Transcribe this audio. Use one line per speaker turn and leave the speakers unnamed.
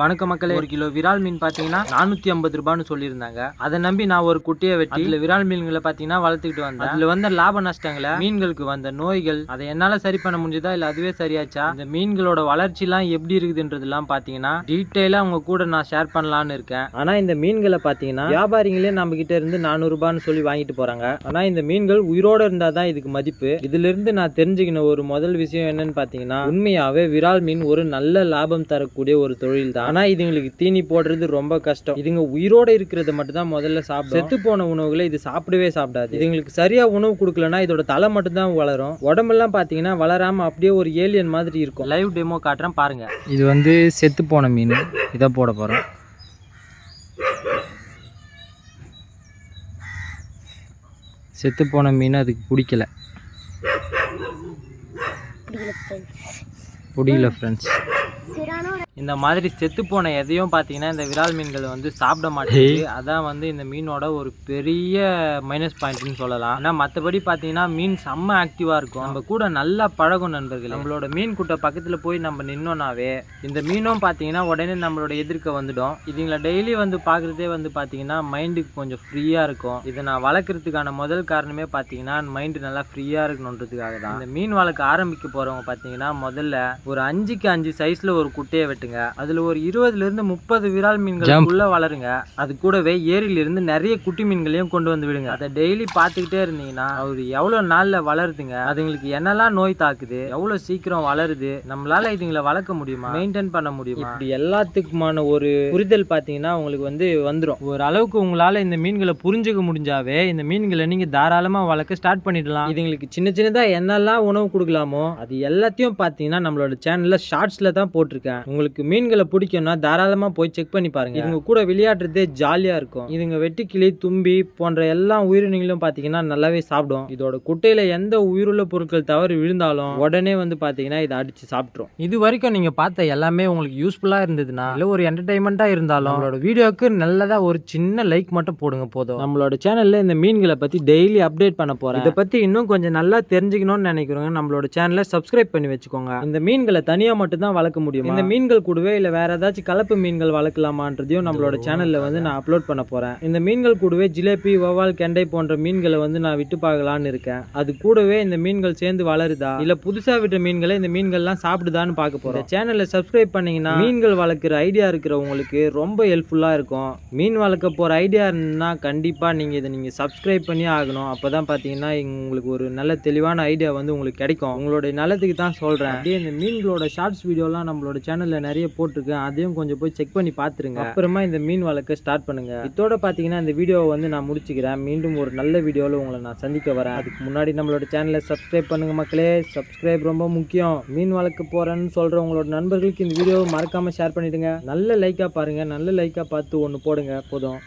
வணக்க மக்களே ஒரு கிலோ விரால் மீன் பார்த்தீங்கன்னா நானூற்றி ஐம்பது ரூபான்னு சொல்லியிருந்தாங்க. அதை நம்பி நான் ஒரு குட்டியை வெட்டி அதில் விரால் மீன்களை பார்த்தீங்கன்னா வளர்த்துக்கிட்டு வந்தேன். அதில் வந்த லாப நஷ்டங்களை மீன்களுக்கு வந்த நோய்கள் அதை என்னால் சரி பண்ண முடிஞ்சதா இல்லை அதுவே சரியாச்சா? இந்த மீன்களோட வளர்ச்சிலாம் எப்படி இருக்குதுன்றதுலாம் பார்த்தீங்கன்னா டீட்டெயிலாக அவங்க கூட நான் ஷேர் பண்ணலான்னு இருக்கேன். ஆனால் இந்த மீன்களை பார்த்தீங்கன்னா வியாபாரிகளே நம்ம கிட்ட இருந்து நானூறுபான்னு சொல்லி வாங்கிட்டு போறாங்க. ஆனால் இந்த மீன்கள் உயிரோட இருந்தால் தான் இதுக்கு மதிப்பு. இதுல இருந்து நான் தெரிஞ்சுக்கின ஒரு முதல் விஷயம் என்னன்னு பார்த்தீங்கன்னா உண்மையாவே விரால் மீன் ஒரு நல்ல லாபம் தரக்கூடிய ஒரு தொழில் தான் ஆனால் இதுங்களுக்கு தீனி போடுறது ரொம்ப கஷ்டம். இதுங்க உயிரோட இருக்கிறத மட்டும் தான் முதல்ல சாப்பிடும். செத்து போன உணவுகளை இது சாப்பிடவே சாப்பிடாது. இதுங்களுக்கு சரியா உணவு கொடுக்கலனா இதோட தலை மட்டும் தான் வளரும். உடம்பெல்லாம் பார்த்தீங்கன்னா வளராம அப்படியே ஒரு ஏலியன் மாதிரி இருக்கும். லைவ் டெமோ காட்டுறேன் பாருங்க. இது வந்து செத்து போன மீன். இதை போட போறோம். செத்து போன மீன் அதுக்கு பிடிக்கல. பிடிக்கல ஃப்ரெண்ட்ஸ் இந்த மாதிரி செத்து போன எதையும் பார்த்தீங்கன்னா இந்த விரால் மீன்கள் வந்து சாப்பிட மாட்டேங்குது. அதான் வந்து இந்த மீனோட ஒரு பெரிய மைனஸ் பாயிண்ட்னு சொல்லலாம். ஆனால் மற்றபடி பார்த்தீங்கன்னா மீன் செம்ம ஆக்டிவாக இருக்கும். நம்ம கூட நல்லா பழகும் நண்பர்கள். நம்மளோட மீன் கூட்ட பக்கத்தில் போய் நம்ம நின்னோனாவே இந்த மீனும் பார்த்தீங்கன்னா உடனே நம்மளோட எதிர்க்க வந்துடும். இதுங்களை டெய்லி வந்து பார்க்குறதே வந்து பார்த்தீங்கன்னா மைண்டுக்கு கொஞ்சம் ஃப்ரீயாக இருக்கும். இதை நான் வளர்க்குறதுக்கான முதல் காரணமே பார்த்தீங்கன்னா மைண்டு நல்லா ஃப்ரீயாக இருக்கணுன்றதுக்காக தான். இந்த மீன் வளர்க்க ஆரம்பிக்க போகிறவங்க பார்த்தீங்கன்னா முதல்ல ஒரு அஞ்சுக்கு அஞ்சு சைஸில் ஒரு குட்டையை வெட்டுங்க. அதில் ஒரு இருபதுலேருந்து முப்பது விரால் மீன்களுக்குள்ள வளருங்க. அது கூடவே ஏரியிலிருந்து நிறைய குட்டி மீன்களையும் கொண்டு வந்து விடுங்க. அதை டெய்லி பார்த்துக்கிட்டே இருந்தீங்கன்னா ஒரு எவ்வளோ நாளில் வளருதுங்க? அதுங்களுக்கு என்னெல்லாம் நோய் தாக்குது? எவ்வளோ சீக்கிரம் வளருது? நம்மளால இதுங்களை வளர்க்க முடியுமா? மெயின்டைன் பண்ண முடியுமா? இப்படி எல்லாத்துக்குமான ஒரு புரிதல் பார்த்தீங்கன்னா உங்களுக்கு வந்து வந்துடும் ஒரு அளவுக்கு உங்களால் இந்த மீன்களை புரிஞ்சுக்க முடிஞ்சாவே இந்த மீன்களை நீங்கள் தாராளமாக வளர்க்க ஸ்டார்ட் பண்ணிடலாம். இதுங்களுக்கு சின்ன சின்னதாக என்னெல்லாம் உணவு கொடுக்கலாமோ அது எல்லாத்தையும் பார்த்தீங்கன்னா நம்மளோட சேனலில் ஷார்ட்ஸில் தான் போட்டிருக்கேன். உங்களுக்கு மீன்களை பிடிக்கும்னா தாராளமாக போய் செக் பண்ணி பாருங்க. இதுங்க கூட விளையாடுறதே ஜாலியாக இருக்கும். இதுங்க வெட்டுக்கிளி தும்பி போன்ற எல்லா உயிரினங்களும் பார்த்தீங்கன்னா நல்லாவே சாப்பிடும். இதோட குட்டையில் எந்த உயிருள்ள பொருட்கள் தவறு விழுந்தாலும் உடனே வந்து பார்த்தீங்கன்னா இதை அடித்து சாப்பிட்ரும் இது வரைக்கும் நீங்கள் பார்த்த எல்லாமே உங்களுக்கு யூஸ்ஃபுல்லாக இருந்ததுன்னா இல்லை ஒரு என்டர்டைன்மெண்ட்டாக இருந்தாலும் நம்மளோட வீடியோக்கு நல்லதாக ஒரு சின்ன லைக் மட்டும் போடுங்க போதும். நம்மளோட சேனலில் இந்த மீன்களை பற்றி டெய்லி அப்டேட் பண்ண போகிறேன் இதை பற்றி இன்னும் கொஞ்சம் நல்லா தெரிஞ்சுக்கணும்னு நினைக்கிறோங்க நம்மளோட சேனலை சப்ஸ்கிரைப் பண்ணி வச்சுக்கோங்க. இந்த மீன்களை தனியாக மட்டும் தான் வளர்க்க முடியும் இந்த மீன்கள் கூடவே இல்லை வேற ஏதாச்சும் கலப்பு மீன்கள் வளர்க்கலாமான்றதையும் நம்மளோட சேனலில் வந்து நான் அப்லோட் பண்ண போகிறேன் இந்த மீன்கள் கூடவே ஜிலேபி வவால் கெண்டை போன்ற மீன்களை வந்து நான் விட்டு பார்க்கலான்னு இருக்கேன். அது கூடவே இந்த மீன்கள் சேர்ந்து வளருதா? இல்லை புதுசாக விட்ட மீன்களை இந்த மீன்கள்லாம் சாப்பிடுதான்னு பார்க்க போகிறோம் சேனலை சப்ஸ்கிரைப் பண்ணீங்கன்னா மீன்கள் வளர்க்குற ஐடியா இருக்கிறவங்களுக்கு ரொம்ப ஹெல்ப்ஃபுல்லாக இருக்கும். மீன் வளர்க்க போகிற ஐடியா இருந்தா கண்டிப்பாக நீங்கள் இதை நீங்கள் சப்ஸ்கிரைப் பண்ணி ஆகணும். அப்போ தான் பார்த்தீங்கன்னா உங்களுக்கு ஒரு நல்ல தெளிவான ஐடியா வந்து உங்களுக்கு கிடைக்கும். உங்களுடைய நல்லதுக்கு தான் சொல்கிறேன் அப்படியே இந்த மீன்களோட ஷார்ட்ஸ் வீடியோலாம் நம்மளோட சேனலில் நிறைய போட்டிருக்கேன் அதையும் கொஞ்சம் போய் செக் பண்ணி பார்த்துருங்க. அப்புறமா இந்த மீன் வளர்க்க ஸ்டார்ட் பண்ணுங்க. இதோட பார்த்தீங்கன்னா இந்த வீடியோவை வந்து நான் முடிச்சுக்கிறேன். மீண்டும் ஒரு நல்ல வீடியோவில் உங்களை நான் சந்திக்க வரேன். அதுக்கு முன்னாடி நம்மளோட சேனலை சப்ஸ்கிரைப் பண்ணுங்க மக்களே. சப்ஸ்கிரைப் ரொம்ப முக்கியம். மீன் வளர்க்க போகிறேன்னு சொல்கிற உங்களோட நண்பர்களுக்கு இந்த வீடியோவை மறக்காமல் ஷேர் பண்ணிடுங்க. நல்ல லைக்காக பாருங்கள் நல்ல லைக்காக பார்த்து ஒன்று போடுங்க. போதும்.